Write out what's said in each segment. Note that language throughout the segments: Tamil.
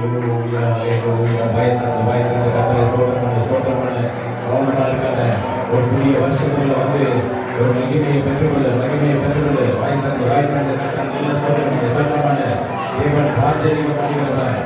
ஹalleluya ஹalleluya பயத்திரது பயத்திரது கர்த்தரை ஸ்தோத்திரம் பண்ணு ஸ்தோத்திரம் பண்ணு. கவனமா இருக்காத ஒரு புதிய வருஷத்துல வந்து ஒரு மகிமையை பெற்றுக்கொள்ளு மகிமையை பெற்றுக்கொள்ளு. பயத்திரது பயத்திரது கர்த்தரை நல்ல ஸ்தோத்திரம் பண்ணு ஸ்தோத்திரம் பண்ணு. தேவன் ராஜரீகம் பண்ணுகிறவன்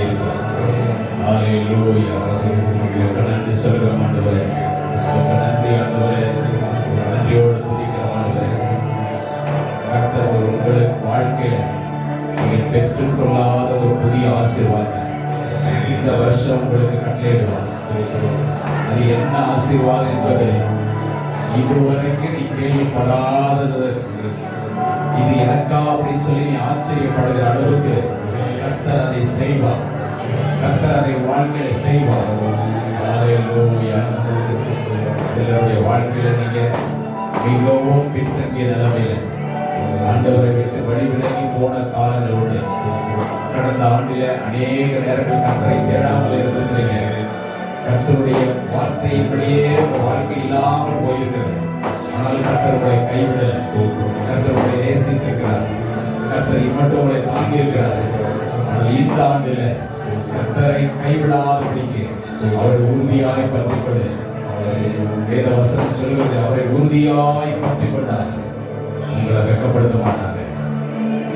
ஆச்சரியமாக இருக்கும் ஹalleluya ஆண்டவரே நன்றி ஆண்டவரே நன்றியோடு ஆண்டவரே கர்த்தர் ஒரு வாழ்க்கையில நீங்கள் பெற்றுக்கொள்ளாத ஒரு புதிய ஆசீர்வாதம் இந்த வருஷம் உங்களுக்கு கட்டளையிடுவார் அது என்ன ஆசீர்வாதம் என்பது இதுவரைக்கும் நீ கேள்விப்படாதது இது எனக்கா அப்படின்னு சொல்லி நீ ஆச்சரியப்படுகிற அளவுக்கு கர்த்தர் அதை செய்வார். கர்த்தர் அதை வாழ்க்கையில செய்வார். சிலருடைய வாழ்க்கையில நீங்க மிகவும் பின்தங்கிய நிலைமையில ஆண்டவரை விட்டு வழி விலகி போன காலங்கள் உண்டு கடந்த ஆண்டில அநேக நேரங்கள் கர்த்தரை தேடாமல் இருந்திருக்கிறீங்க. கர்த்தருடைய வார்த்தையின்படியே உங்க வாழ்க்கை இல்லாமல் போயிருக்கிறது. ஆனால் கர்த்தருடைய கைவிட கர்த்தருடைய நேசித்திருக்கிறார். கர்த்தர் இம்மட்டும் உங்களை தாங்கியிருக்கிறார். இந்த ஆண்டுல கர்த்தரை கைவிடாதபடிக்கு அவரை உறுதியாய் பற்றிக்கொண்டு வேத வசனம் சொல்கிறது அவரை உறுதியாய் பற்றிக்கொண்டார். உங்களை வெக்கப்படுத்த மாட்டாங்க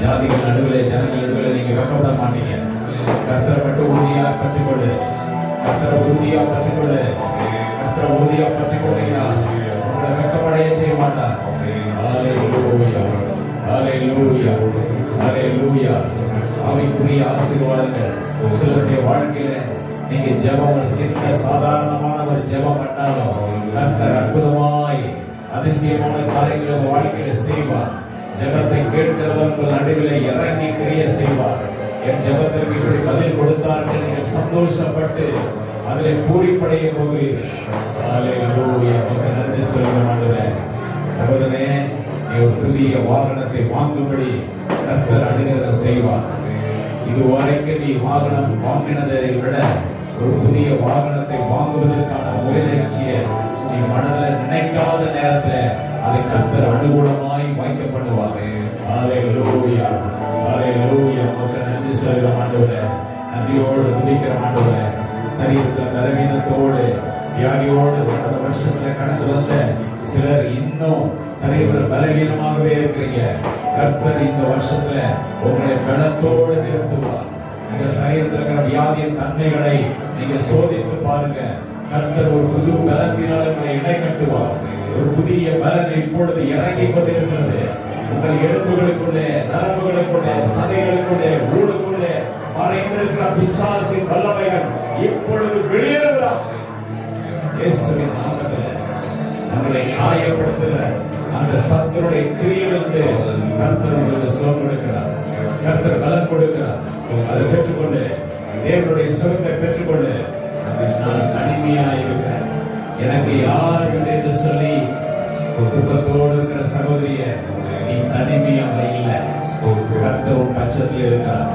ஜாதிகள் நடுவில் ஜனங்கள் நடுவில் நீங்க வெக்கப்பட மாட்டீங்க. கத்தரை மட்டும் உறுதியா பற்றிக்கொள்ளு கத்தரை உறுதியா பற்றிக்கொள்ளு கத்தரை உறுதியா பற்றிக்கொண்டீங்கன்னா உங்களை வெட்கப்படைய செய்ய மாட்டார். ஆலை லூயா ஆலை லூயா ஹalleluya ஹalleluya அவைக்குரிய ஆசீர்வாதங்கள். சிலருடைய வாழ்க்கையில நீங்க ஜெபம் ஒரு சின்ன சாதாரணமான ஒரு ஜெபம் பண்ணாலும் கர்த்தர் அற்புதமாய் அதிசயமான காரியங்களை வாழ்க்கையில செய்வார். ஜெபத்தை கேட்கிறவர்கள் நடுவில் இறங்கி கிரிய செய்வார். என் ஜெபத்திற்கு இப்படி பதில் கொடுத்தார்கள். நீங்கள் சந்தோஷப்பட்டு அதில் பூரிப்படைய போகிறீர்கள் நன்றி சொல்லுங்க சகோதரனே நீ ஒரு புதிய வாகனத்தை வாங்கும்படி கர்த்தர் அனுகிரக செய்வார். இதுவரைக்கும் நீ வாகனம் வாங்கினதை விட ஒரு புதிய வாகனத்தை வாங்குவதற்கான முயற்சியை நீ மனதில் நினைக்காத நேரத்துல அதை கர்த்தர் அனுகூலமாக கர்த்தர் இந்த வருஷத்துல உங்களை பலத்தோடு நிறுத்துவார். இந்த சரீரத்தில் இருக்கிற வியாதியின் தன்மைகளை நீங்க சோதித்து பாருங்க. கர்த்தர் ஒரு புது பலத்தினால் உங்களை இடை கட்டுவார். ஒரு புதிய பலன் இப்பொழுது இறங்கி கொண்டிருக்கிறது. உங்கள் எலும்புகளுக்குள்ளே நரம்புகளுக்குள்ளே சதைகளுக்குள்ளே ஊடுக்குள்ளே மறைந்திருக்கிற பிசாசின் வல்லமைகள் இப்பொழுது வெளியே சத்தருடைய கிரியிலிருந்து கர்த்தர் உங்களுக்கு சுகம் கொடுக்கிறார். கர்த்தர் பலன் கொடுக்கிறார். அதை பெற்றுக்கொண்டு தேவனுடைய சுகத்தை பெற்றுக்கொண்டு நான் தனிமையா இருக்கிறேன். எனக்கு யார் என்று சொல்லி குடும்பத்தோடு இருக்கிற சகோதரிய நீ தனிமையாக இல்லை. கர்த்தர் பட்சத்தில் இருக்கிறார்.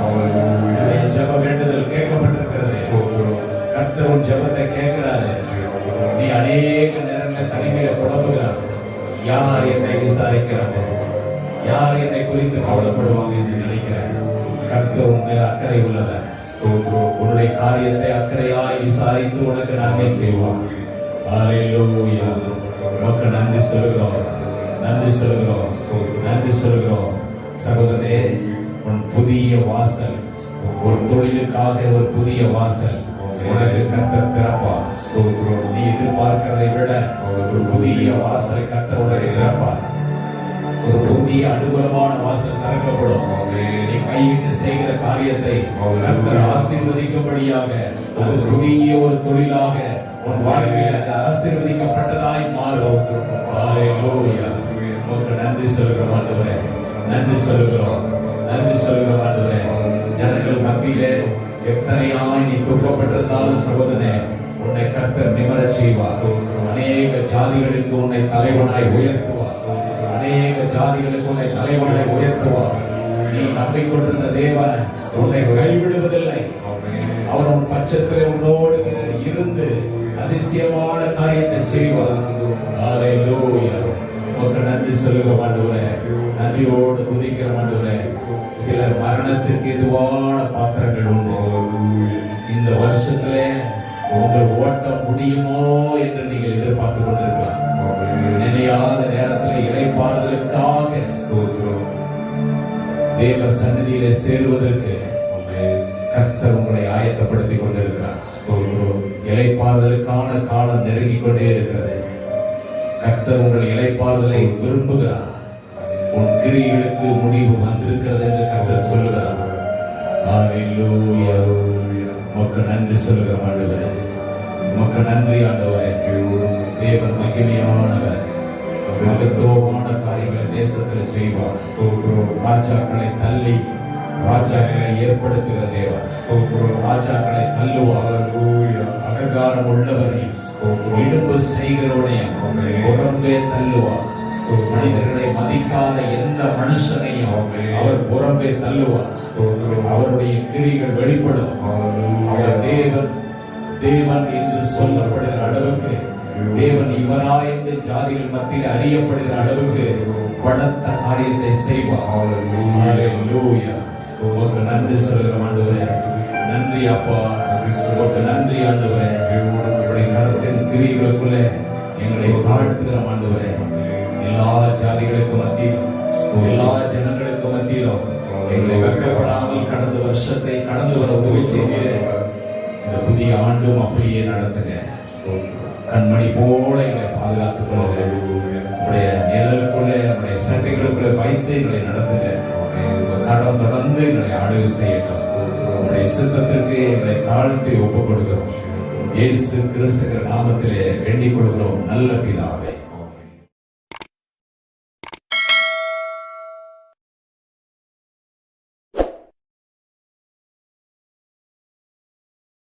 விசாரிக்கிறாங்க. யார் என்னை குறித்து கவலைப்படுவாங்க என்று நினைக்கிறேன். கர்த்தர் உண்மையில் அக்கறை உள்ளவர். உன்னுடைய காரியத்தை அக்கறையாய் விசாரித்து உனக்கு நன்மை செய்வார். உனக்கு நன்றி சொல்கிறோம் நன்றி சொல்கிறோம் நன்றி சொல்கிறோம் சகோதரே உன் புதிய வாசல் ஒரு தொழிலுக்காக ஒரு புதிய வாசல் உனக்கு கர்த்தர் திறப்பா நீ எதிர்பார்க்கிறதை விட ஒரு புதிய வாசல் கர்த்தர் உனக்கு திறப்பார். புதிய அனுகூலமான வாசல் திறக்கப்படும். நீ கையிட்டு செய்கிற காரியத்தை கர்த்தர் ஆசீர்வதிக்கும்படியாக அது துணிய ஒரு தொழிலாக உன் வாழ்க்கையில் அது ஆசீர்வதிக்கப்பட்டதாய் மாறும். உமக்கு நன்றி சொல்கிறோம் ஆண்டவரே. நன்றி சொல்கிறோம் நன்றி சொல்கிறோம் ஆண்டவரே. ஜனங்கள் மத்தியிலே எத்தனையாய் நீ துக்கப்பட்டிருந்தாலும் சகோதரனே உன்னை கர்த்தர் நிமரச் செய்வார். அநேக ஜாதிகளுக்கு உன்னை தலைவனாய் உயர்த்துவார். அநேக ஜாதிகளுக்கு உன்னை தலைவனாய் உயர்த்துவார் நீ நம்பிக்கொண்டிருந்த தேவன் உன்னை கைவிடுவதில்லை. அவர் உன் பட்சத்திலே உன்னோடு இருந்து அதிசயமான காரியத்தை செய்வார். ஹalleluya. உமக்கு நன்றி சொல்லுகிற மாண்டுவரே நன்றியோடு துதிக்கிற மாண்டுவரே சில மரணத்திற்கு எதுவான பாத்திரங்கள் உண்டு. இந்த வருஷத்திலே உங்கள் ஓட்டம் முடியுமோ என்று நீங்கள் எதிர்பார்த்து கொண்டு இடைப்பாறுதலுக்காக தேவ சந்நிதியிலே சேருவதற்கு கர்த்தர் உங்களை ஆயத்தப்படுத்திக் கொண்டிருக்கிறார். இலைப்பாறுதலுக்கான காலம் நெருங்கிக் கொண்டே இருக்கிறது. கர்த்தர் உங்கள் இலைப்பாறுதலை விரும்புகிறார். உன் கிரிகளுக்கு முடிவு வந்திருக்கிறது என்று கர்த்தர் சொல்லுகிறார். உமக்கு நன்றி சொல்லுகிற ஆண்டவரே உமக்கு நன்றி ஆண்டவரே. தேவன் மகிமையானவர். மகத்துவமான காரியங்களை தேசத்தில் செய்வார். ராஜாக்களை தள்ளி ராஜாக்களை ஏற்படுத்துகிற தேவன் ராஜாக்களை தள்ளுவார். அகங்காரம் உள்ளவரையும் இடுப்பு செய்கிறவனையும் புறம்பே தள்ளுவார். மனிதர்களை மதிக்காத எந்த மனுஷனையும் அவர் புறம்பே தள்ளுவார். அவருடைய கிரிகள் வெளிப்படும். அவர் தேவன் தேவன் என்று சொல்லப்படுகிற அளவுக்கு தேவன் இவரா என்று ஜாதிகள் மத்தியில் அறியப்படுகிற அளவுக்கு பலத்த காரியத்தை செய்வார். நன்றி சொல்கிறோம் ஆண்டவரே. நன்றி அப்பா. உமக்கு நன்றி ஆண்டவரே. உடைய கரத்தின் கிரியைகளுக்குள்ளே எங்களை தாழ்த்துகிறோம் ஆண்டவரே. எல்லா ஜாதிகளுக்கு மத்தியிலும் எல்லா ஜனங்களுக்கு மத்தியிலும் எங்களை வெட்கப்படாமல் கடந்த வருஷத்தை கடந்து வர உதவி செய்தீரே. இந்த புதிய ஆண்டும் அப்படியே நடத்துங்க. கண்மணி போல எங்களை பாதுகாத்துக் கொள்ளுங்க. உங்களுடைய நிழலுக்குள்ளே உடைய சட்டைகளுக்குள்ளே வைத்து எங்களை நடத்துங்க. உங்க கரம் தொடர்ந்து எங்களை ஆளுகை செய்யட்டும் உங்களுடைய சித்தத்திற்கு எங்களை தாழ்த்தி ஒப்புக் கொடுக்கிறோம். இயேசு கிறிஸ்துகிற நாமத்திலே வேண்டிக் கொள்கிறோம். நல்ல பிதாவே.